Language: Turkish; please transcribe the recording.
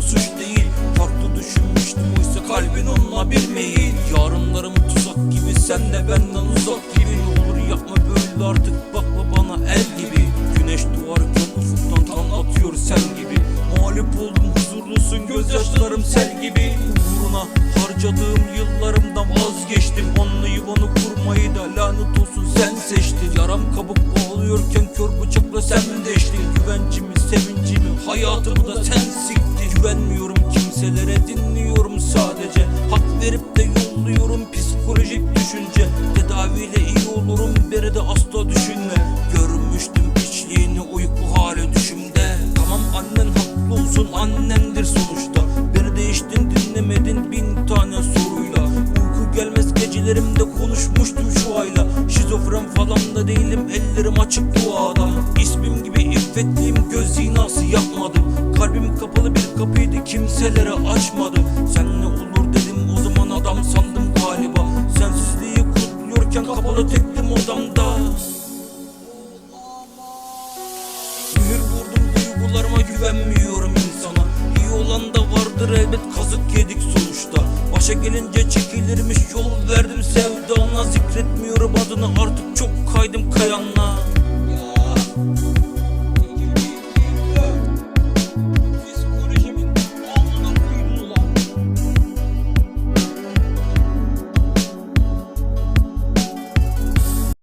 da suç değil. Farklı düşünmüştüm oysa kalbin onunla bir meyil. Yarınlarım tuzak gibi senle benden uzak gibi. Ne olur yapma böyle artık bakma bana el gibi. Güneş doğarken ufuktan kan atıyor sen gibi. Mağlup oldum huzurlusun gözyaşlarım sel gibi. Uğruna harcadığım yıllarımdan vazgeçtim. Onunla yuvanı kurmayı da lanet olsun sen seçtin. Yaram kabuk bağlıyorken kör bıçakla sen deştin Güvencimi, sevincimi, hayatımı da sen siktin Güvenmiyorum kimselere dinliyorum sadece. Hak verip de yolluyorum psikolojik düşünce. Tedaviyle iyi olurum beri de asla düşünme. Görmüştüm içliğini uyku hali düşümde. Tamam annen haklı olsun annemdir sonuçta. Beni değiştin dinlemedin bin tane soruyla. Uyku gelmez gecelerimde konuşmuştum şu ayla. Şizofren falan da değilim ellerim açık duada gibi iffetliyim göz zinası yapmadım. Kalbim kapalı bir kapıydı kimselere açmadım. Sen ne olur dedim o zaman adam sandım galiba. Sensizliği kutluyorken kapalı tektim odamda. Mühür vurdum duygularıma güvenmiyorum insana. İyi olan da vardır elbet kazık yedik sonuçta. Başa gelince çekilirmiş yol verdim sevdana. Zikretmiyorum adını artık çok kaydım kayanla